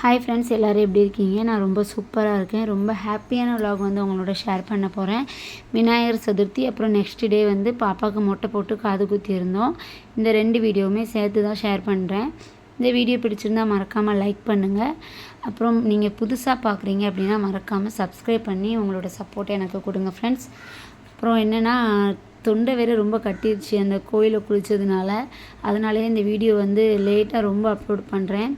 Hi friends எல்லோரும் எப்படி இருக்கீங்க? நான் ரொம்ப சூப்பராக இருக்கேன். ரொம்ப ஹாப்பியான விலாக் வந்து உங்களோட ஷேர் பண்ண போகிறேன் விநாயகர் சதுர்த்தி அப்புறம் நெக்ஸ்ட் டே வந்து பாப்பாவுக்கு மொட்டை போட்டு காது குத்தி இருந்தோம். இந்த ரெண்டு வீடியோவுமே சேர்த்து தான் ஷேர் பண்ணுறேன் இந்த வீடியோ பிடிச்சிருந்தா மறக்காமல் லைக் பண்ணுங்கள் அப்புறம் நீங்கள் புதுசாக பார்க்குறீங்க அப்படின்னா மறக்காமல் சப்ஸ்கிரைப் பண்ணி உங்களோட சப்போர்ட்டை எனக்கு கொடுங்க ஃப்ரெண்ட்ஸ் அப்புறம் என்னென்னா தொண்டை வேறு ரொம்ப கட்டிருச்சு. அந்த கோயிலில் குளித்ததுனால அதனாலே இந்த வீடியோ வந்து லேட்டாக ரொம்ப அப்லோட் பண்ணுறேன்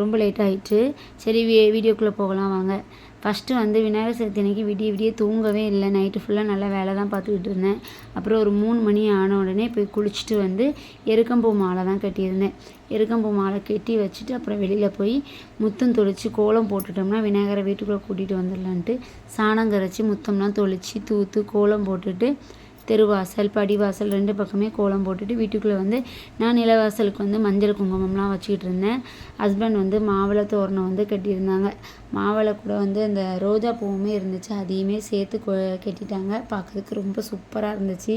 ரொம்ப லேட் ஆயிடுச்சு சரி வீ வீடியோக்குள்ளே போகலாம் வாங்க. ஃபஸ்ட்டு வந்து விநாயகர் சதுர்த்தி அன்னைக்கு விடிய விடிய தூங்கவே இல்லை. நைட்டு ஃபுல்லாக நல்லா வேலை தான் பார்த்துக்கிட்டு இருந்தேன். அப்புறம் ஒரு மூணு மணி ஆன உடனே போய் குளிச்சுட்டு வந்து எருக்கம்பூ மாலை தான் கட்டியிருந்தேன். எருக்கம்பூ மாலை கட்டி வச்சுட்டு அப்புறம் வெளியில் போய் முத்தம் தொளித்து கோலம் போட்டுட்டோம்னா விநாயகரை வீட்டுக்குள்ளே கூட்டிகிட்டு வந்துடலான்ட்டு சாணம் கரைச்சி முத்தம்லாம் தொளித்து தூத்து கோலம் போட்டுட்டு தெருவாசல் படிவாசல் ரெண்டு பக்கமே கோலம் போட்டுட்டு வீட்டுக்குள்ளே வந்து நான் நிலவாசலுக்கு வந்து மஞ்சள் குங்குமம்லாம் வச்சுக்கிட்டு இருந்தேன். ஹஸ்பண்ட் வந்து மாவிளை தோரணம் வந்து கட்டியிருந்தாங்க. மாவிளை கூட வந்து அந்த ரோஜா பூவுமே இருந்துச்சு. அதையுமே சேர்த்து கொ கட்டிட்டாங்க. பார்க்கறதுக்கு ரொம்ப சூப்பராக இருந்துச்சு.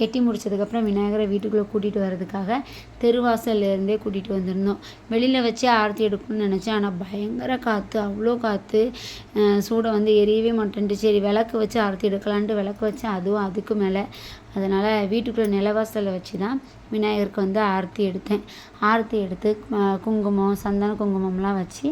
கெட்டி முடிச்சதுக்கப்புறம் விநாயகரை வீட்டுக்குள்ளே கூட்டிகிட்டு வர்றதுக்காக தெருவாசல்லேருந்தே கூட்டிகிட்டு வந்திருந்தோம். வெளியில் வச்சு ஆரத்தி எடுக்கணும்னு நினச்சேன். ஆனால் பயங்கர காற்று அவ்வளோ காற்று சூடை வந்து எரியவே மாட்டேன்ட்டு சரி விளக்கு வச்சு ஆரத்தி எடுக்கலான்ட்டு விளக்கு வச்சேன். அதுவும் அதுக்கு மேலே. அதனால் வீட்டுக்குள்ளே நிலவாசலில் வச்சு தான் விநாயகருக்கு வந்து ஆரத்தி எடுத்தேன். ஆரத்தி எடுத்து குங்குமம் சந்தன குங்குமம்லாம் வச்சு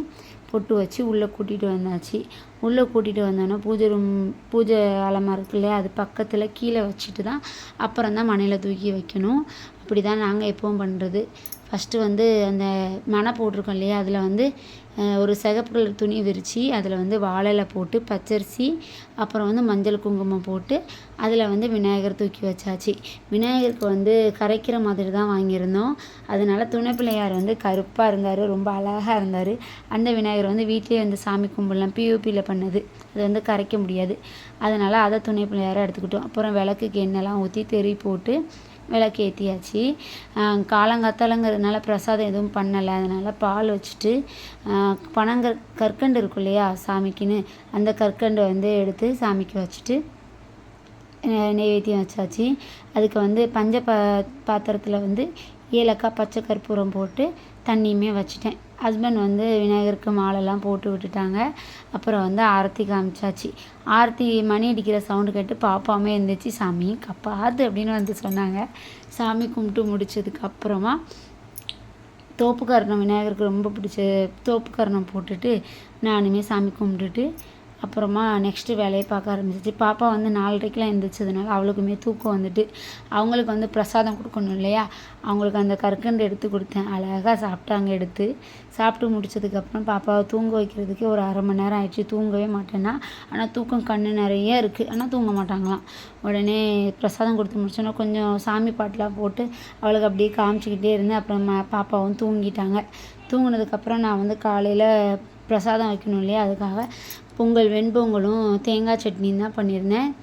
பொட்டு வச்சு உள்ளே கூட்டிகிட்டு வந்தாச்சு. உள்ளே கூட்டிகிட்டு வந்தோன்னே பூஜை ரூம் பூஜை அலமா இருக்கு இல்லையா அது பக்கத்தில் கீழே வச்சுட்டு தான் அப்புறம் தான் மனையில் தூக்கி வைக்கணும். இப்படி தான் நாங்கள் எப்பவும் பண்ணுறது ஃபஸ்ட்டு வந்து அந்த மனை போட்டிருக்கோம் இல்லையா? அதில் வந்து ஒரு சிகப்பு கலர் துணி விரித்து அதில் வந்து வாழைல போட்டு பச்சரிசி அப்புறம் வந்து மஞ்சள் குங்குமம் போட்டு அதில் வந்து விநாயகர் தூக்கி வச்சாச்சு. விநாயகருக்கு வந்து கரைக்கிற மாதிரி தான் வாங்கியிருந்தோம். அதனால துணை பிள்ளையார் வந்து கருப்பாக இருந்தார் ரொம்ப அழகாக இருந்தார். அந்த விநாயகர் வந்து வீட்டிலே வந்து சாமி கும்பிடலாம் பியூபியில் பண்ணது. அது வந்து கரைக்க முடியாது. அதனால் அதை துணை பிள்ளையாரை எடுத்துக்கிட்டோம். அப்புறம் விளக்குக்கு எண்ணெய்லாம் ஊற்றி தெறி போட்டு விளக்கு ஏற்றியாச்சு காலங்காத்தாலங்கிறதுனால பிரசாதம் எதுவும் பண்ணலை. அதனால் பால் வச்சுட்டு பனங்கற் கற்கண்டு இருக்கும் இல்லையா சாமிக்குன்னு அந்த கற்கண்டை வந்து எடுத்து சாமிக்கு வச்சுட்டு நெய்வேத்தியம் வச்சாச்சு. அதுக்கு வந்து பஞ்ச பா பாத்திரத்தில் வந்து ஏலக்காய் பச்சை கற்பூரம் போட்டு தண்ணியுமே வச்சுட்டேன். ஹஸ்பண்ட் வந்து விநாயகருக்கு மாலைலாம் போட்டு விட்டுட்டாங்க. அப்புறம் வந்து ஆரத்தி காமிச்சாச்சு. ஆரத்தி மணி அடிக்கிற சவுண்டு கேட்டு பாப்பாமே இருந்துச்சு சாமி கப்பாது அப்படின்னு வந்து சொன்னாங்க. சாமி கும்பிட்டு முடிச்சதுக்கப்புறமா தோப்புக்கரணம் விநாயகருக்கு ரொம்ப பிடிச்ச தோப்புக்கரணம் போட்டுட்டு நானுமே சாமி கும்பிட்டுட்டு அப்புறமா நெக்ஸ்ட்டு வேலையை பார்க்க ஆரம்பிச்சிச்சு. பாப்பா வந்து நாலரைக்கெலாம் எழுந்திரிச்சதுனால அவளுக்குமே தூக்கம் வந்துட்டு அவங்களுக்கு வந்து பிரசாதம் கொடுக்கணும் இல்லையா? அவங்களுக்கு அந்த கற்கண்டு எடுத்து கொடுத்தேன். அழகாக சாப்பிட்டாங்க எடுத்து. சாப்பிட்டு முடிச்சதுக்கப்புறம் பாப்பாவை தூங்க வைக்கிறதுக்கு ஒரு அரை மணி நேரம் ஆயிடுச்சு. தூங்கவே மாட்டேன்னா. ஆனால் தூக்கம் கண்ணு நிறைய இருக்குது ஆனால் தூங்க மாட்டாங்களாம். உடனே பிரசாதம் கொடுத்து முடிச்சோன்னா கொஞ்சம் சாமி பாட்டெலாம் போட்டு அவளுக்கு அப்படியே காமிச்சிக்கிட்டே இருந்தேன். அப்புறம் பாப்பாவும் தூங்கிட்டாங்க. தூங்கினதுக்கப்புறம் நான் வந்து காலையில் பிரசாதம் வைக்கணும் இல்லையா? அதுக்காக பொங்கல் வெண்பொங்கலும் தேங்காய் சட்னியும் தான் பண்ணியிருந்தேன்.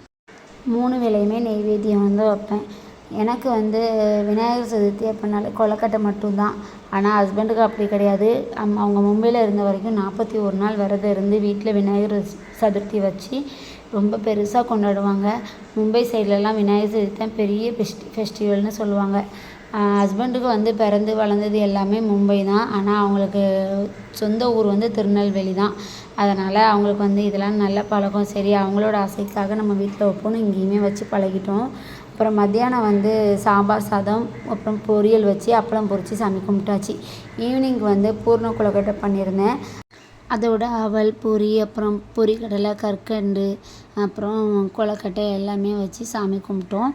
மூணு வேலையுமே நெய்வேத்தியம் வந்து வைப்பேன். எனக்கு வந்து விநாயகர் சதுர்த்தி அப்படினாலே கொலக்கட்டை மட்டும்தான் ஆனால் ஹஸ்பண்டுக்கு அப்படி கிடையாது. அம்- அவங்க மும்பையில் இருந்த வரைக்கும் நாற்பத்தி ஒரு நாள் விரதம் இருந்து வீட்டில் விநாயகர் சதுர்த்தி வச்சு ரொம்ப பெருசாக கொண்டாடுவாங்க. மும்பை சைட்லலாம் விநாயகர் சதுர்த்தி தான் பெரிய ஃபெஸ்டி ஃபெஸ்டிவல்னு சொல்லுவாங்க. ஹஸ்பண்டுக்கு வந்து பிறந்து வளர்ந்தது எல்லாமே மும்பை தான். ஆனால் அவங்களுக்கு சொந்த ஊர் வந்து திருநெல்வேலி தான். அதனால் அவங்களுக்கு வந்து இதெல்லாம் நல்ல பழக்கம். சரி அவங்களோட ஆசைக்காக நம்ம வீட்டில் வைப்போம்னு இங்கேயுமே வச்சு பழகிட்டோம். அப்புறம் மத்தியானம் வந்து சாம்பார் சாதம் அப்புறம் பொரியல் வச்சு அப்பளம் பொரித்து சாமி கும்பிட்டாச்சு. ஈவினிங் வந்து பூர்ண கொழுக்கட்டை பண்ணியிருந்தேன். அதோட அவல் பொரி அப்புறம் பொரிக்கடலை கற்கண்டு அப்புறம் கொழுக்கட்டை எல்லாமே வச்சு சாமி கும்பிட்டோம்.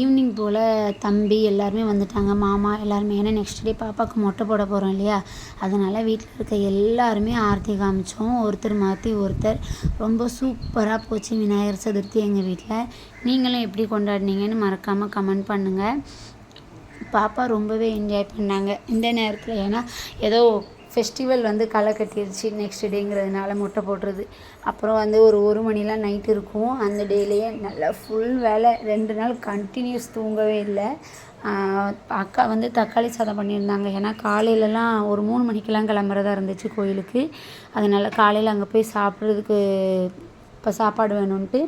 ஈவினிங் போல் தம்பி எல்லாருமே வந்துட்டாங்க. மாமா எல்லாருமே ஏன்னா நெக்ஸ்ட் டே பாப்பாவுக்கு மொட்டை போட போகிறோம் இல்லையா? அதனால் வீட்டில் இருக்க எல்லாருமே ஆர்த்தி காமிச்சோம். ஒருத்தர் மாற்றி ஒருத்தர். ரொம்ப சூப்பராக போச்சு விநாயகர் சதுர்த்தி எங்கள் வீட்டில் நீங்களும் எப்படி கொண்டாடினீங்கன்னு மறக்காமல் கமெண்ட் பண்ணுங்கள் பாப்பா ரொம்பவே என்ஜாய் பண்ணாங்க. இந்த நேரத்தில் ஏன்னா ஏதோ ஃபெஸ்டிவல் வந்து களை கட்டிருச்சு. நெக்ஸ்ட் டேங்கிறதுனால முட்டை போடுறது அப்புறம் வந்து ஒரு ஒரு மணிலாம் நைட் இருக்கும். அந்த டேலேயே நல்லா ஃபுல் வேலை. ரெண்டு நாள் கண்டினியூஸ் தூங்கவே இல்லை. அக்கா வந்து தக்காளி சாதம் பண்ணியிருந்தாங்க. ஏன்னா காலையிலலாம் ஒரு மூணு மணிக்கெல்லாம் கிளம்புறதா இருந்துச்சு கோயிலுக்கு. அதனால் காலையில் அங்கே போய் சாப்பிட்றதுக்கு இப்போ சாப்பாடு வேணும்ன்ட்டு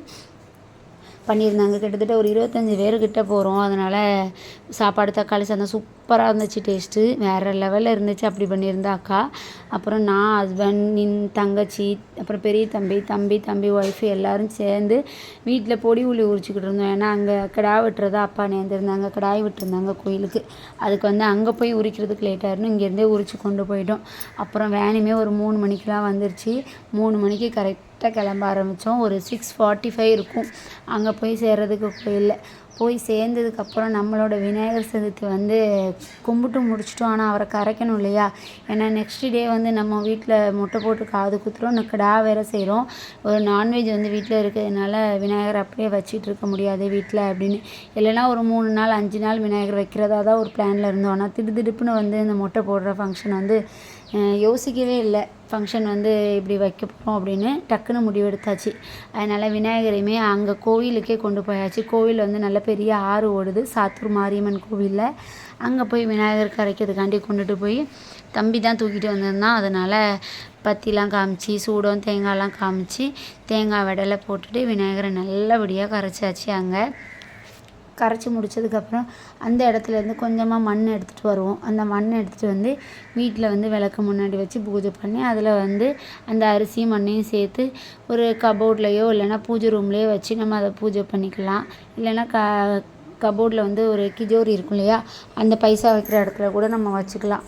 பண்ணியிருந்தாங்க. கிட்டத்தட்ட ஒரு இருபத்தஞ்சி பேர்கிட்ட போகிறோம் அதனால் சாப்பாடு தக்காளி சாதம் சூப்பராக இருந்துச்சு டேஸ்ட்டு வேறு லெவலில் இருந்துச்சு. அப்படி பண்ணியிருந்தா அக்கா. அப்புறம் நான் ஹஸ்பண்ட் நின் தங்கச்சி அப்புறம் பெரிய தம்பி தம்பி தம்பி ஒய்ஃபு எல்லோரும் சேர்ந்து வீட்டில் பொடி உளி உரிச்சிக்கிட்டு இருந்தோம். ஏன்னா அங்கே கிடா விட்டுறதா அப்பா நேர்ந்திருந்தாங்க. கிடாய் விட்டுருந்தாங்க கோயிலுக்கு. அதுக்கு வந்து அங்கே போய் உரிக்கிறதுக்கு லேட் ஆயிரும் இங்கேருந்தே உரிச்சு கொண்டு போயிட்டோம். அப்புறம் வேனுமே ஒரு மூணு மணிக்கெலாம் வந்துருச்சு. மூணு மணிக்கு கரெக்ட் கரெக்டாக கிளம்ப ஆரம்பித்தோம். ஒரு சிக்ஸ் ஃபார்ட்டி ஃபைவ் இருக்கும். அங்கே போய் சேர்றதுக்கு கோயிலில். போய் சேர்ந்ததுக்கப்புறம் நம்மளோட விநாயகர் சதுர்த்தி வந்து கும்பிட்டு முடிச்சிட்டோம். ஆனால் அவரை கரைக்கணும் இல்லையா? ஏன்னா நெக்ஸ்ட் டே வந்து நம்ம வீட்டில் முட்டை போட்டு காது குத்துறோம். இன்னும் வேறு செய்கிறோம் ஒரு நான்வெஜ் வந்து வீட்டில் இருக்கிறதுனால விநாயகர் அப்படியே வச்சிட்டு இருக்க முடியாது வீட்டில் அப்படின்னு. இல்லைன்னா ஒரு மூணு நாள் அஞ்சு நாள் விநாயகர் வைக்கிறதா தான் ஒரு பிளானில் இருந்தோம். ஆனால் திடுதிடுப்புன்னு வந்து இந்த முட்டை போடுற ஃபங்க்ஷன் வந்து யோசிக்கவே இல்லை. ஃபங்க்ஷன் வந்து இப்படி வைக்க போகிறோம் அப்படின்னு டக்குன்னு முடிவெடுத்தாச்சு. அதனால் விநாயகரையுமே அங்கே கோவிலுக்கே கொண்டு போயாச்சு. கோவில் வந்து நல்ல பெரிய ஆறு ஓடுது. சாத்தூர் மாரியம்மன் கோவிலில். அங்கே போய் விநாயகர் கரைக்கிறதுக்காண்டி கொண்டுட்டு போய் தம்பி தான் தூக்கிட்டு வந்திருந்தான். அதனால் பத்திலாம் காமிச்சு சூடம் தேங்காய்லாம் காமிச்சு தேங்காய் விடலை போட்டுட்டு விநாயகரை நல்லபடியாக கரைச்சாச்சு அங்கே. கரைச்சி முடிச்சதுக்கப்புறம் அந்த இடத்துலேருந்து கொஞ்சமாக மண் எடுத்துகிட்டு வருவோம். அந்த மண் எடுத்துகிட்டு வந்து வீட்டில் வந்து விளக்கு முன்னாடி வச்சு பூஜை பண்ணி அதில் வந்து அந்த அரிசியும் மண்ணையும் சேர்த்து ஒரு கபோர்ட்லேயோ இல்லைனா பூஜை ரூம்லேயோ வச்சு நம்ம அதை பூஜை பண்ணிக்கலாம். இல்லைன்னா க கபோர்டில் வந்து ஒரு கிஜோரி இருக்கும் இல்லையா அந்த பைசா வைக்கிற இடத்துல கூட நம்ம வச்சுக்கலாம்.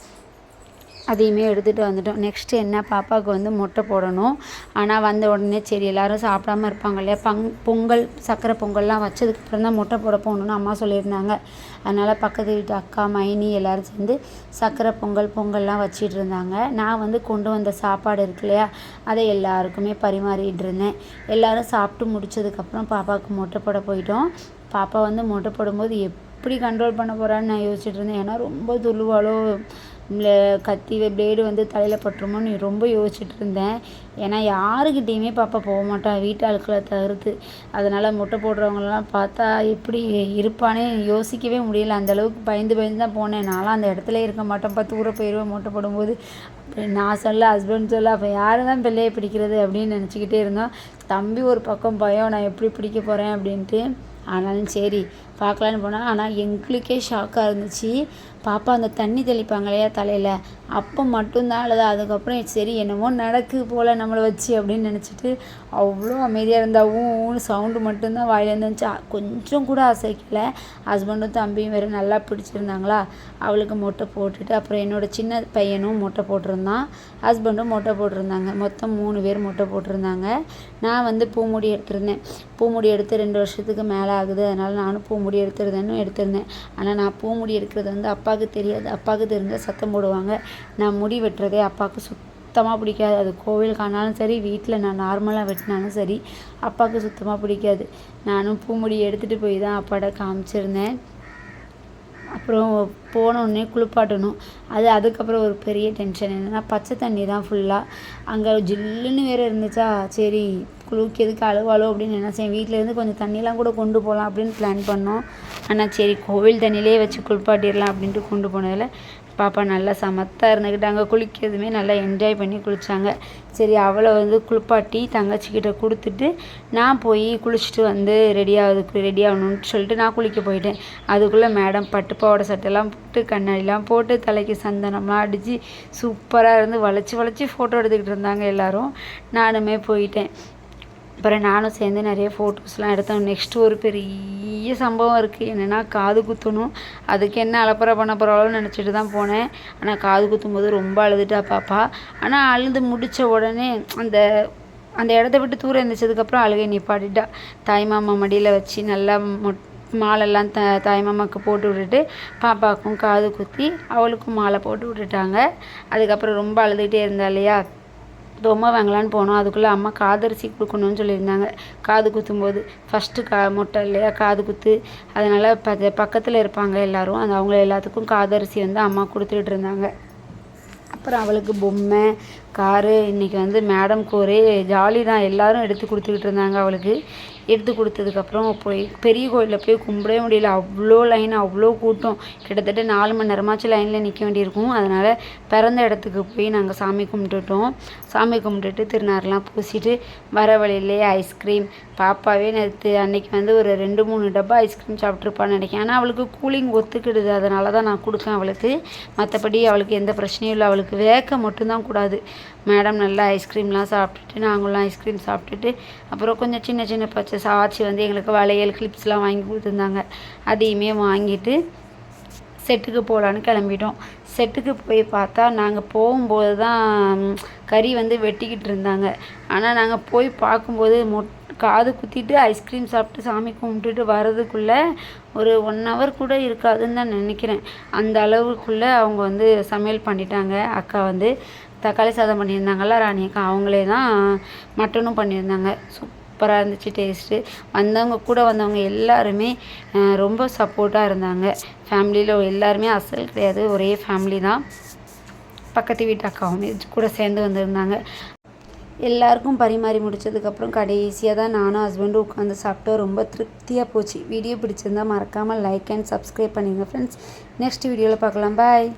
அதையுமே எடுத்துகிட்டு வந்துட்டோம். நெக்ஸ்ட்டு என்ன? பாப்பாவுக்கு வந்து முட்டை போடணும். ஆனால் வந்த உடனே சரி எல்லோரும் சாப்பிடாம இருப்பாங்க இல்லையா? பங் பொங்கல் சக்கரை பொங்கல்லாம் வச்சதுக்கப்புறம் தான் முட்டை போட போகணுன்னு அம்மா சொல்லியிருந்தாங்க. அதனால் பக்கத்து வீட்டு அக்கா மைனி எல்லோரும் சேர்ந்து சக்கரை பொங்கல் பொங்கல்லாம் வச்சிட்டு இருந்தாங்க. நான் வந்து கொண்டு வந்த சாப்பாடு இருக்கு இல்லையா? அதை எல்லாருக்குமே பரிமாறிட்டு இருந்தேன். எல்லாரும் சாப்பிட்டு முடிச்சதுக்கப்புறம் பாப்பாவுக்கு முட்டை போட போயிட்டோம். பாப்பா வந்து முட்டை போடும்போது எப்படி கண்ட்ரோல் பண்ண போகிறான்னு நான் யோசிச்சுட்டு இருந்தேன். ஏன்னா ரொம்ப துள்ளுவாளோ கத்தி பிளேடு வந்து தலையில் பட்டுருமோன்னு ரொம்ப யோசிச்சுட்டு இருந்தேன். ஏன்னா யாருக்கிட்டேயுமே பாப்பா போக மாட்டான் வீட்டு தவிர்த்து. அதனால் முட்டை போடுறவங்களெலாம் பார்த்தா எப்படி இருப்பானே யோசிக்கவே முடியல. அந்த அளவுக்கு பயந்து பயந்து தான் போனேன். நான்லாம் அந்த இடத்துல இருக்க மாட்டேன். பார்த்து ஊரை போயிடுவேன் முட்டை போடும்போது. அப்படி நான் சொல்ல ஹஸ்பண்ட் சொல்ல அப்போ யார் தான் பிள்ளையை பிடிக்கிறது அப்படின்னு நினச்சிக்கிட்டே இருந்தோம். தம்பி ஒரு பக்கம் பயம் நான் எப்படி பிடிக்க போகிறேன் அப்படின்ட்டு. ஆனாலும் சரி பார்க்கலான்னு போனால் ஆனால் எங்களுக்கே ஷாக்காக இருந்துச்சு. பாப்பா அந்த தண்ணி தெளிப்பாங்க இல்லையா தலையில். அப்போ மட்டும்தான் அழுதா. அதுக்கப்புறம் சரி என்னமோ நடக்கு போல் நம்மளை வச்சு அப்படின்னு நினச்சிட்டு அவ்வளோ அமைதியாக இருந்தா ஊன்னு சவுண்டு மட்டும்தான் வாயிலேருந்து வந்துச்சு கொஞ்சம் கூட அசைக்கல ஹஸ்பண்டும் தம்பியும் வேறு நல்லா பிடிச்சிருந்தாங்களா? அவளுக்கு மொட்டை போட்டுட்டு அப்புறம் என்னோட சின்ன பையனும் மொட்டை போட்டிருந்தான். ஹஸ்பண்டும் மொட்டை போட்டிருந்தாங்க. மொத்தம் மூணு பேர் மொட்டை போட்டிருந்தாங்க. நான் வந்து பூமுடி எடுத்திருந்தேன். பூமுடி எடுத்து ரெண்டு வருஷத்துக்கு மேலே ஆகுது. அதனால் நானும் பூமுடி எடுத்துருந்தேன்னு எடுத்திருந்தேன். ஆனால் நான் பூமுடி எடுக்கிறது வந்து அப்பா அப்பாவுக்கு தெரியாது. அப்பாவுக்கு தெரிஞ்சால் சத்தம் போடுவாங்க. நான் முடி வெட்டுறதே அப்பாவுக்கு சுத்தமாக பிடிக்காது. அது கோவில் காணாலும் சரி வீட்டில் நான் நார்மலாக வெட்டினாலும் சரி அப்பாவுக்கு சுத்தமாக பிடிக்காது. நானும் பூமுடி எடுத்துகிட்டு போய் தான் அப்பாட்ட காமிச்சிருந்தேன். அப்புறம் போன உடனே குளிப்பாட்டணும். அது அதுக்கப்புறம் ஒரு பெரிய டென்ஷன் என்னென்னா பச்சை தண்ணி தான் ஃபுல்லாக அங்கே ஜில்லுன்னு வேறு இருந்துச்சா சரி குளிக்கிறதுக்கு அழுவாளோ அப்படின்னு நினச்சேன் வீட்டிலேருந்து கொஞ்சம் தண்ணியெலாம் கூட கொண்டு போகலாம் அப்படின்னு பிளான் பண்ணோம். ஆனால் சரி கோவில் தண்ணியிலே வச்சு குளிப்பாட்டிடலாம் அப்படின்ட்டு கொண்டு போனதில் பாப்பா நல்லா சமத்தாக இருந்துக்கிட்டாங்க. குளிக்கிறதுமே நல்லா என்ஜாய் பண்ணி குளித்தாங்க சரி அவளை வந்து குளிப்பாட்டி தங்கச்சிக்கிட்ட கொடுத்துட்டு நான் போய் குளிச்சுட்டு வந்து ரெடி ஆகுதுக்கு ரெடி ஆகணும்னு சொல்லிட்டு நான் குளிக்க போயிட்டேன். அதுக்குள்ளே மேடம் பட்டு பாவாடை சட்டைலாம் போட்டு கண்ணாடிலாம் போட்டு தலைக்கு சந்தனம்லாம் அடித்து சூப்பராக இருந்து வளைச்சி வளைச்சி ஃபோட்டோ எடுத்துக்கிட்டு இருந்தாங்க எல்லோரும். நானுமே போயிட்டேன். அப்புறம் நானும் சேர்ந்து நிறைய ஃபோட்டோஸ்லாம் எடுத்தோம். நெக்ஸ்ட் ஒரு பெரிய சம்பவம் இருக்குது என்னென்னா காது குத்தணும். அதுக்கு என்ன அலப்பறை பண்ண போகிறாளோன்னு நினச்சிட்டு தான் போனேன். ஆனால் காது குத்தும் போது ரொம்ப அழுதுட்டா பாப்பா. ஆனால் அழுது முடித்த உடனே அந்த அந்த இடத்த விட்டு தூரம் இருந்துச்சதுக்கப்புறம் அழுகை நிப்பாட்டிட்டா. தாய் மாமா மடியில் வச்சு நல்லா மொட் மாலெல்லாம் த தாய் மாமாவுக்கு போட்டு விட்டுட்டு பாப்பாவுக்கும் காது குத்தி அவளுக்கும் மாலை போட்டு விட்டுட்டாங்க. அதுக்கப்புறம் ரொம்ப அழுதுகிட்டே இருந்தா இல்லையா? பொம்மை வாங்கலான்னு போனோம். அதுக்குள்ளே அம்மா காதரிசி கொடுக்கணும்னு சொல்லியிருந்தாங்க. காது குத்தும்போது ஃபஸ்ட்டு கா மொட்டை இல்லையா காது குத்து. அதனால் ப பக்கத்தில் இருப்பாங்க எல்லாரும். அந்த அவங்க எல்லாத்துக்கும் காதரிசி வந்து அம்மா கொடுத்துட்டு இருந்தாங்க. அப்புறம் அவளுக்கு பொம்மை காரு இன்றைக்கி வந்து மேடம்க்கு ஒரே ஜாலி தான். எல்லாரும் எடுத்து கொடுத்துக்கிட்டு இருந்தாங்க அவளுக்கு. எடுத்து கொடுத்ததுக்கப்புறம் போய் பெரிய கோயிலில் போய் கும்பிடவே முடியல. அவ்வளோ லைன் அவ்வளோ கூட்டம். கிட்டத்தட்ட நாலு மணி நேரமாச்சும் லைனில் நிற்க வேண்டியிருக்கும். அதனால் பிறந்த இடத்துக்கு போய் நாங்கள் சாமி கும்பிட்டுட்டோம். சாமி கும்பிட்டுட்டு திருநாரெலாம் பூசிட்டு வர வழியிலே ஐஸ்கிரீம் பாப்பாவே நேற்று அன்னைக்கு வந்து ஒரு ரெண்டு மூணு டப்பா ஐஸ்கிரீம் சாப்பிட்ருப்பான்னு நினைக்கிறேன். ஆனால் அவளுக்கு கூலிங் ஒத்துக்கிடுது. அதனால தான் நான் கொடுக்கேன் அவளுக்கு. மற்றபடி அவளுக்கு எந்த பிரச்சனையும் இல்லை. அவளுக்கு வேக்க மட்டும்தான் கூடாது. மேடம் நல்லா ஐஸ்கிரீம்லாம் சாப்பிட்டுட்டு நாங்களும் ஐஸ்கிரீம் சாப்பிட்டுட்டு அப்புறம் கொஞ்சம் சின்ன சின்ன பச்சை ஆச்சி வந்து எங்களுக்கு வளையல் கிளிப்ஸ்லாம் வாங்கி கொடுத்துருந்தாங்க. அதையுமே வாங்கிட்டு செட்டுக்கு போகலான்னு கிளம்பிட்டோம். செட்டுக்கு போய் பார்த்தா நாங்கள் போகும்போது தான் கறி வந்து வெட்டிக்கிட்டு இருந்தாங்க. ஆனால் நாங்கள் போய் பார்க்கும்போது மொட் காது குத்திட்டு ஐஸ்கிரீம் சாப்பிட்டு சாமி கும்பிட்டுட்டு வர்றதுக்குள்ளே ஒரு ஒன் ஹவர் கூட இருக்காதுன்னு தான் நினைக்கிறேன். அந்த அளவுக்குள்ளே அவங்க வந்து சமையல் பண்ணிட்டாங்க. அக்கா வந்து தக்காளி சாதம் பண்ணியிருந்தாங்கல்ல ராணி அக்கா அவங்களே தான் மட்டனும் பண்ணியிருந்தாங்க. சூப்பராக இருந்துச்சு டேஸ்ட்டு வந்தவங்க கூட வந்தவங்க எல்லாருமே ரொம்ப சப்போர்ட்டாக இருந்தாங்க. ஃபேமிலியில் எல்லாருமே அசல் கிடையாது. ஒரே ஃபேமிலி தான். பக்கத்து வீட்டு அக்காவும் கூட சேர்ந்து வந்திருந்தாங்க. எல்லாருக்கும் பரிமாறி முடிச்சதுக்கப்புறம் கடைசியாக தான் நானும் ஹஸ்பண்டும் உட்காந்து சாப்பிட்டோம். ரொம்ப திருப்தியாக போச்சு. வீடியோ பிடிச்சிருந்தா மறக்காமல் லைக் அண்ட் சப்ஸ்கிரைப் பண்ணிடுங்க ஃப்ரெண்ட்ஸ் நெக்ஸ்ட் வீடியோவில் பார்க்கலாம். பாய்